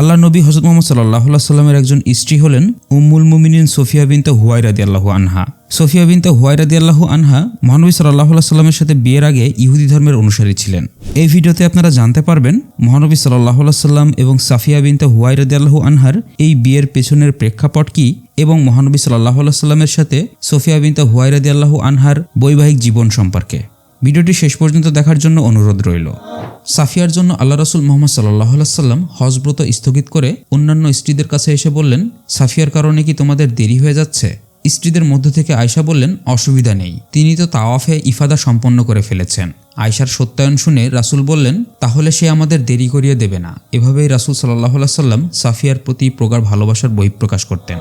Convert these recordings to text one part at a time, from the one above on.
আল্লাহ নবী হজরত মোহাম্মদ সাল্লাহ সাল্লামের একজন স্ত্রী হলেন উম্মুল মুমিনিন সোফিয়া বিনতে হুয়াই রাদি আল্লাহু আনহা। সোফিয়া বিনতে রাদি আল্লাহু আনহা মহানবী সাল্লাহ সাল্লামের সাথে বিয়ের আগে ইহুদি ধর্মের অনুসারী ছিলেন। এই ভিডিওতে আপনারা জানতে পারবেন মহানবী সাল্লাহ সাল্লাম এবং সাফিয়া বিনতে রাদি আল্লাহু আনহার এই বিয়ের পেছনের প্রেক্ষাপট কি এবং মহানবী সাল্লাহ সাল্লামের সাথে সোফিয়া বিনতে রাদি আল্লাহু আনহার বৈবাহিক জীবন সম্পর্কে। ভিডিওটি শেষ পর্যন্ত দেখার জন্য অনুরোধ রইল। সাফিয়ার জন্য আল্লাহ রসুল মোহাম্মদ সাল্লাহ সাল্লাম হজব্রত স্থগিত করে অন্যান্য স্ত্রীদের কাছে এসে বললেন, সাফিয়ার কারণে কি তোমাদের দেরি হয়ে যাচ্ছে? স্ত্রীদের মধ্য থেকে আয়সা বললেন, অসুবিধা নেই। তিনি তো তাওয়াফে ইফাদা সম্পন্ন করে ফেলেছেন। আয়সার সত্যায়ন শুনে রাসুল বললেন, তাহলে সে আমাদের দেরি করিয়ে দেবে না। এভাবেই রাসুল সাল্লাহ সাল্লাম সাফিয়ার প্রতি প্রগাঢ় ভালোবাসার বহিঃপ্রকাশ করতেন।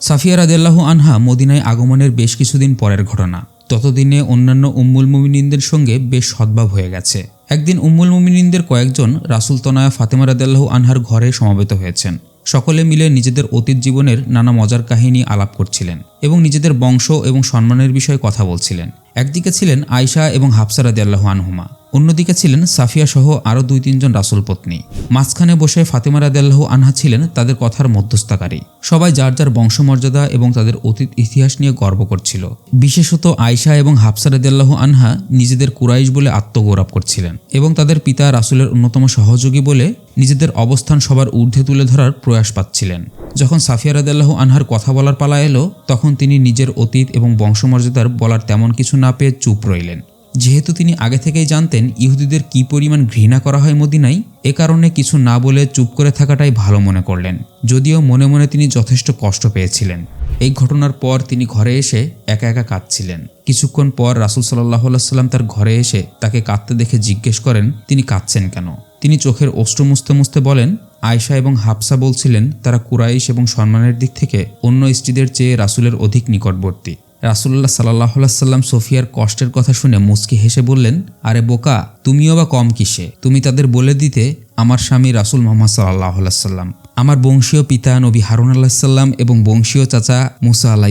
সাফিয়া রাদিয়াল্লাহু আনহা মদিনায় আগমনের বেশ কিছুদিন পরের ঘটনা। ততদিনে অন্যান্য উম্মুল মুমিনিনদের সঙ্গে বেশ সদ্ভাব হয়ে গেছে। একদিন উম্মুল মুমিনিনদের কয়েকজন রাসুল তনায়া ফাতেমা রাদিয়াল্লাহু আনহার ঘরে সমবেত হয়েছেন। সকলে মিলে নিজেদের অতীত জীবনের নানা মজার কাহিনী আলাপ করছিলেন এবং নিজেদের বংশ এবং সম্মানের বিষয়ে কথা বলছিলেন। একদিকে ছিলেন আয়শা এবং হাফসা আল্লাহ আনহুমা। অন্যদিকে ছিলেন সাফিয়া সহ আরও দুই তিনজন রাসুল পত্নী। মাঝখানে বসে ফাতেমা রাদিয়াল্লাহু আনহা ছিলেন তাদের কথার মধ্যস্থকারী সবাই যার যার বংশমর্যাদা এবং তাদের অতীত ইতিহাস নিয়ে গর্ব করছিল। বিশেষত আয়শা এবং হাফসা রাদিয়াল্লাহু আনহা নিজেদের কুরাইশ বলে আত্মগৌরব করছিলেন এবং তাদের পিতা রাসুলের অন্যতম সহযোগী বলে নিজেদের অবস্থান সবার ঊর্ধ্বে তুলে ধরার প্রয়াস পাচ্ছিলেন। যখন সাফিয়া রাদিয়াল্লাহু আনহার কথা বলার পালা এলো, তখন তিনি নিজের অতীত এবং বংশমর্যাদার বলার তেমন কিছু না পেয়ে চুপ রইলেন। যেহেতু তিনি আগে থেকেই জানতেন ইহুদিদের কি পরিমাণ ঘৃণা করা হয় মদিনায়, এ কারণে কিছু না বলে চুপ করে থাকাটাই ভালো মনে করলেন। যদিও মনে মনে তিনি যথেষ্ট কষ্ট পেয়েছিলেন। এই ঘটনার পর তিনি ঘরে এসে একা একা কাঁদছিলেন। কিছুক্ষণ পর রাসুল সাল্লাহ সাল্লাম তার ঘরে এসে তাকে কাঁদতে দেখে জিজ্ঞেস করেন, তিনি কাঁদছেন কেন? তিনি চোখের অস্ত্র মুছতে মুছতে বলেন, আয়শা এবং হাফসা বলছিলেন তারা কুরাইশ এবং সম্মানের দিক থেকে অন্য স্ত্রীদের চেয়ে রাসুলের অধিক নিকটবর্তী। রাসুল্লাহ সাল্লাহ সাল্লাম সোফিয়ার কষ্টের কথা শুনে মুচকি হেসে বললেন, আরে বোকা, তুমিও বা কম কিসে? তুমি তাদের বলে দিতে আমার স্বামী রাসুল মোহাম্মদ সাল্লাহ সাল্লাম আমার বংশীয় পিতা নবী হারুন আল্লাহ সাল্লাম এবং বংশীয় চাচা মুসা আল্লাহ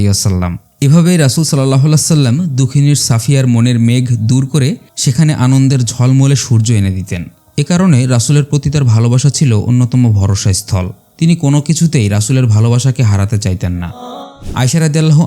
এভাবেই রাসুল সাল্লাহ সাল্লাম দুঃখিনীর সাফিয়ার মনের মেঘ দূর করে সেখানে আনন্দের ঝলমলে সূর্য এনে দিতেন। এ কারণে রাসুলের প্রতি তার ভালোবাসা ছিল অন্যতম ভরসা স্থল তিনি কোনো কিছুতেই রাসুলের ভালোবাসাকে হারাতে চাইতেন না। আয়সা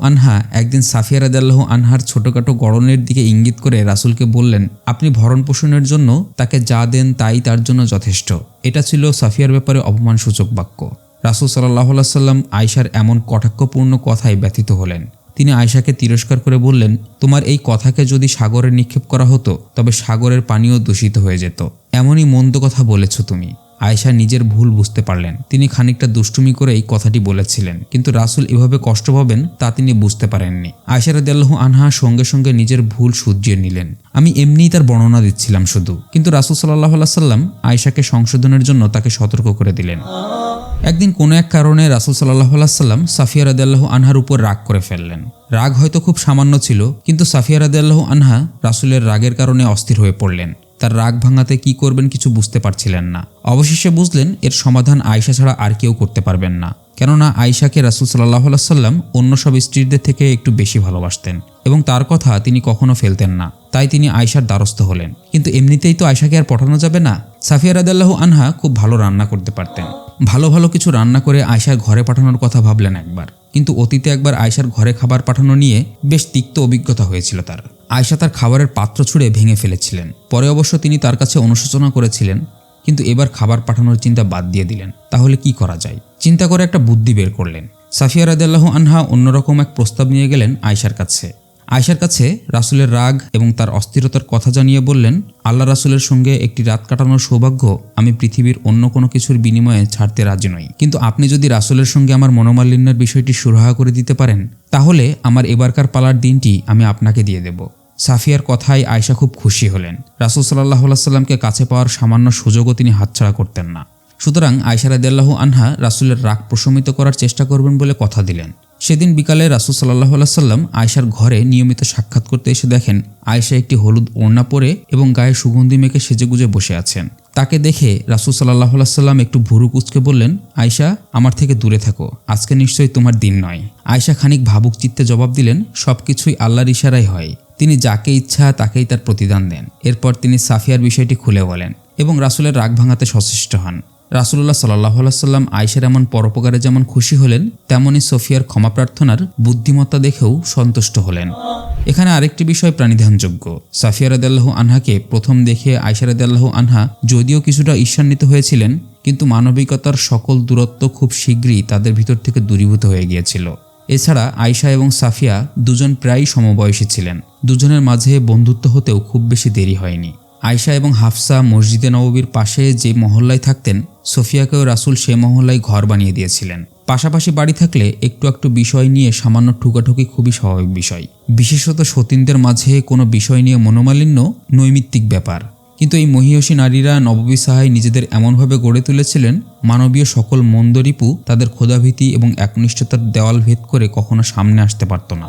আনহা একদিন সাফিয়া রাদিয়াল্লাহ আনহার ছোটখাটো গড়নের দিকে ইঙ্গিত করে রাসুলকে বললেন, আপনি ভরণ পোষণের জন্য তাকে যা দেন তাই তার জন্য যথেষ্ট। এটা ছিল সাফিয়ার ব্যাপারে অপমানসূচক বাক্য। রাসুল সাল্লাহ সাল্লাম আয়সার এমন কটাক্ষপূর্ণ কথায় ব্যথিত হলেন। তিনি আয়সাকে তিরস্কার করে বললেন, তোমার এই কথাকে যদি সাগরে নিক্ষেপ করা হতো, তবে সাগরের পানিও দূষিত হয়ে যেত। এমনই মন্দ কথা বলেছ তুমি। আয়েশা নিজের ভুল বুঝতে পারলেন। তিনি খানিকটা দুষ্টুমি করে এই কথাটি বলেছিলেন, কিন্তু রাসুল এভাবে কষ্ট পাবেন তা তিনি বুঝতে পারেননি। আয়সা রাদিয়াল্লাহু আনহা সঙ্গে সঙ্গে নিজের ভুল শুধরিয়ে নিলেন। আমি এমনিই তার বর্ণনা দিচ্ছিলাম শুধু, কিন্তু রাসুল সাল্লাহ সাল্লাম আয়সাকে সংশোধনের জন্য তাকে সতর্ক করে দিলেন। একদিন কোনো এক কারণে রাসুল সাল্লাহ সাল্লাম সাফিয়া রাদিয়াল্লাহু আনহার উপর রাগ করে ফেললেন। রাগ হয়তো খুব সামান্য ছিল, কিন্তু সাফিয়া রাদিয়াল্লাহু আনহা রাসুলের রাগের কারণে অস্থির হয়ে পড়লেন। তার রাগ ভাঙাতে কি করবেন কিছু বুঝতে পারছিলেন না। অবশেষে বুঝলেন, এর সমাধান আয়সা ছাড়া আর কেউ করতে পারবেন না। কেননা আয়সাকে রাসুল সাল্লাহ সাল্লাম অন্য সব স্ত্রীদের থেকে একটু বেশি ভালোবাসতেন এবং তার কথা তিনি কখনো ফেলতেন না। তাই তিনি আয়সার দ্বারস্থ হলেন। কিন্তু এমনিতেই তো আয়সাকে আর পাঠানো যাবে না। সাফিয়া রাদাল্লাহ আনহা খুব ভালো রান্না করতে পারতেন। ভালো ভালো কিছু রান্না করে আয়সার ঘরে পাঠানোর কথা ভাবলেন একবার। কিন্তু অতীতে একবার আয়সার ঘরে খাবার পাঠানো নিয়ে বেশ তিক্ত অভিজ্ঞতা হয়েছিল তার। আয়সা তার খাবারের পাত্র ছুঁড়ে ভেঙে ফেলেছিলেন। পরে অবশ্য তিনি তার কাছে অনুশোচনা করেছিলেন, কিন্তু এবার খাবার পাঠানোর চিন্তা বাদ দিয়ে দিলেন। তাহলে কি করা যায়? চিন্তা করে একটা বুদ্ধি বের করলেন। সাফিয়া রাজ আনহা অন্যরকম এক প্রস্তাব নিয়ে গেলেন আয়সার কাছে। আয়সার কাছে রাসুলের রাগ এবং তার অস্থিরতার কথা জানিয়ে বললেন, আল্লাহ রাসুলের সঙ্গে একটি রাত কাটানোর সৌভাগ্য আমি পৃথিবীর অন্য কোনো কিছুর বিনিময়ে ছাড়তে রাজি নই। কিন্তু আপনি যদি রাসুলের সঙ্গে আমার মনোমালিন্যের বিষয়টি সুরাহা করে দিতে পারেন, তাহলে আমার এবারকার পালার দিনটি আমি আপনাকে দিয়ে দেব। সাফিয়ার কথায় আয়সা খুব খুশি হলেন। রাসুল সাল্লাহ সাল্লামকে কাছে পাওয়ার সামান্য সুযোগও তিনি হাতছাড়া করতেন না। সুতরাং আয়সা রাদিয়াল্লাহু আনহা রাসুলের রাগ প্রশমিত করার চেষ্টা করবেন বলে কথা দিলেন। সেদিন বিকালে রাসুল সাল্লাহ সাল্লাম আয়সার ঘরে নিয়মিত সাক্ষাৎ করতে এসে দেখেন আয়সা একটি হলুদ ওড়না পরে এবং গায়ে সুগন্ধি মেখে সেজেগুজে বসে আছেন। তাকে দেখে রাসুল সাল্লাহ সাল্লাম একটু ভুরু কুচকে বললেন আয়সা আমার থেকে দূরে থাকো। আজকে নিশ্চয়ই তোমার দিন নয়। আয়সা খানিক ভাবুক চিত্তে জবাব দিলেন, সবকিছুই আল্লাহর ইশারাই হয়। তিনি যাকে ইচ্ছা তাকেই তার প্রতিদান দেন। এরপর তিনি সাফিয়ার বিষয়টি খুলে বলেন এবং রাসুলের রাগ ভাঙাতে সচেষ্ট হন। রাসুল্লাহ সাল্লাহ সাল্লাম আয়েশার এমন পরোপকারে যেমন খুশি হলেন তেমনই সোফিয়ার ক্ষমা প্রার্থনার বুদ্ধিমত্তা দেখেও সন্তুষ্ট হলেন। এখানে আরেকটি বিষয় প্রাণিধানযোগ্য। সাফিয়া রাদিয়াল্লাহু আনহাকে প্রথম দেখে আয়সা রাদিয়াল্লাহু আনহা যদিও কিছুটা ঈর্ষান্বিত হয়েছিলেন, কিন্তু মানবিকতার সকল দূরত্ব খুব শীঘ্রই তাদের ভিতর থেকে দূরীভূত হয়ে গিয়েছিল। এছাড়া আয়শা এবং সাফিয়া দুজন প্রায়ই সমবয়সী ছিলেন। দুজনের মাঝে বন্ধুত্ব হতেও খুব বেশি দেরি হয়নি। আয়শা এবং হাফসা মসজিদে নববীর পাশে যে মহল্লায় থাকতেন, সোফিয়াকেও রাসুল সে মহল্লায় ঘর বানিয়ে দিয়েছিলেন। পাশাপাশি বাড়ি থাকলে একটু একটু বিষয় নিয়ে সামান্য ঠুকাঠুকি খুবই স্বাভাবিক বিষয়। বিশেষত সতীনদের মাঝে কোনো বিষয় নিয়ে মনোমালিন্য নৈমিত্তিক ব্যাপার। কিন্তু এই মহিয়সী নারীরা নববী সাহায় নিজেদের এমনভাবে গড়ে তুলেছিলেন, মানবীয় সকল মন্দরিপু তাদের ক্ষোধাভীতি এবং একনিষ্ঠতার দেওয়াল ভেদ করে কখনো সামনে আসতে পারত না।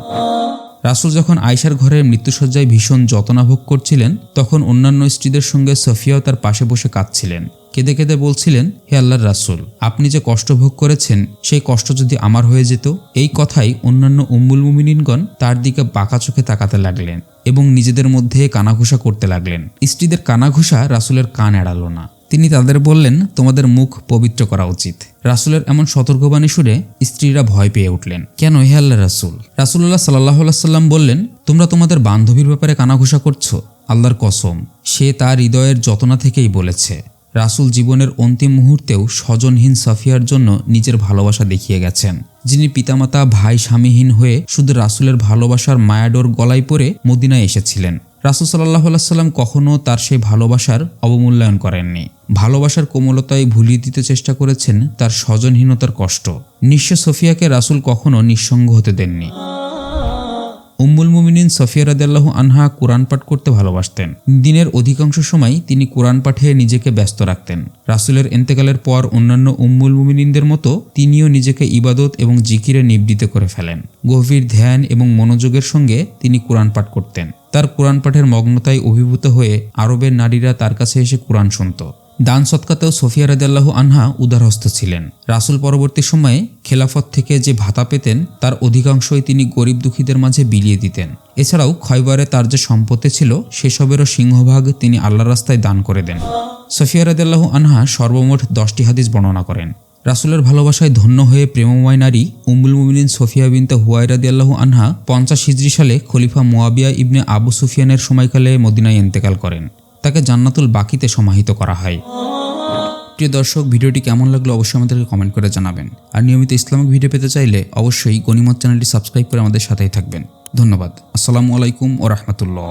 রাসুল যখন আয়সার ঘরের মৃত্যুসজ্জায় ভীষণ যতনাভোগ করছিলেন, তখন অন্যান্য স্ত্রীদের সঙ্গে সফিয়াও তার পাশে বসে কাঁদছিলেন। কেঁদে কেঁদে বলছিলেন, হে আল্লাহর রাসুল, আপনি যে কষ্ট ভোগ করেছেন, সেই কষ্ট যদি আমার হয়ে যেত? এই কথাই অন্যান্য উম্মুল মুমিনিনগণ তার দিকে বাঁকা চোখে তাকাতে লাগলেন এবং নিজেদের মধ্যে কানাঘুষা করতে লাগলেন। স্ত্রীদের কানাঘুষা রাসুলের কান এড়ালো না। তিনি তাদের বললেন, তোমাদের মুখ পবিত্র করা উচিত। রাসুলের এমন সতর্কবাণী শুনে স্ত্রীরা ভয় পেয়ে উঠলেন। কেন, হে আল্লাহ রাসুল? রাসুল্লাহ সাল্লাহ সাল্লাম বললেন, তোমরা তোমাদের বান্ধবীর ব্যাপারে কানাঘোষা করছ? আল্লাহর কসম, সে তার হৃদয়ের যতনা থেকেই বলেছে। রাসুল জীবনের অন্তিম মুহূর্তেও স্বজনহীন সাফিয়ার জন্য নিজের ভালোবাসা দেখিয়ে গেছেন। যিনি পিতামাতা, ভাই, স্বামীহীন হয়ে শুধু রাসুলের ভালোবাসার মায়াডোর গলায় পরে মদিনায় এসেছিলেন। রাসুল সাল্লাহ সাল্লাম কখনও তার সেই ভালোবাসার অবমূল্যায়ন করেননি। ভালোবাসার কোমলতায় ভুলিয়ে দিতে চেষ্টা করেছেন তার স্বজনহীনতার কষ্ট। নিঃস্ব সফিয়াকে রাসুল কখনও নিঃসঙ্গ হতে দেননি। উম্মুল মুমিনিন সফিয়া রাদিয়াল্লাহ আনহা কোরআন পাঠ করতে ভালোবাসতেন। দিনের অধিকাংশ সময় তিনি কোরআন পাঠে নিজেকে ব্যস্ত রাখতেন। রাসুলের এন্তেকালের পর অন্যান্য উম্মুল মুমিনিনদের মতো তিনিও নিজেকে ইবাদত এবং জিকিরে নিবৃত করে ফেলেন। গভীর ধ্যান এবং মনোযোগের সঙ্গে তিনি কোরআন পাঠ করতেন। তার কোরআন পাঠের মগ্নতায় অভিভূত হয়ে আরবের নারীরা তার কাছে এসে কোরআন শুনত। দান সৎকাতেও সোফিয়া রাদিয়াল্লাহ আনহা উদারহস্ত ছিলেন। রাসুল পরবর্তী সময়ে খেলাফত থেকে যে ভাতা পেতেন, তার অধিকাংশই তিনি গরিব দুঃখীদের মাঝে বিলিয়ে দিতেন। এছাড়াও খয়বারে তার যে সম্পত্তি ছিল, সেসবেরও সিংহভাগ তিনি আল্লাহ রাস্তায় দান করে দেন। সোফিয়া রাদিয়াল্লাহ আনহা সর্বমোট দশটি হাদিস বর্ণনা করেন। রাসুলের ভালোবাসায় ধন্য হয়ে প্রেমময় নারী উমুল মুমিনিন সোফিয়া বিনতে হুয়াইরাদি আল্লাহ আনহা পঞ্চাশ হিজরি সালে খলিফা মোয়াবিয়া ইবনে আবু সুফিয়ানের সময়কালে মদিনায় ইন্তেকাল করেন। তাকে জান্নাতুল বাকিতে সমাহিত করা হয়। প্রিয় দর্শক, ভিডিওটি কেমন লাগল অবশ্যই আমাদেরকে কমেন্ট করে জানাবেন। আর নিয়মিত ইসলামিক ভিডিও পেতে চাইলে অবশ্যই গণিমত চ্যানেলটি সাবস্ক্রাইব করে আমাদের সাথেই থাকবেন। ধন্যবাদ। আসসালামু আলাইকুম ও রহমতুল্লাহ।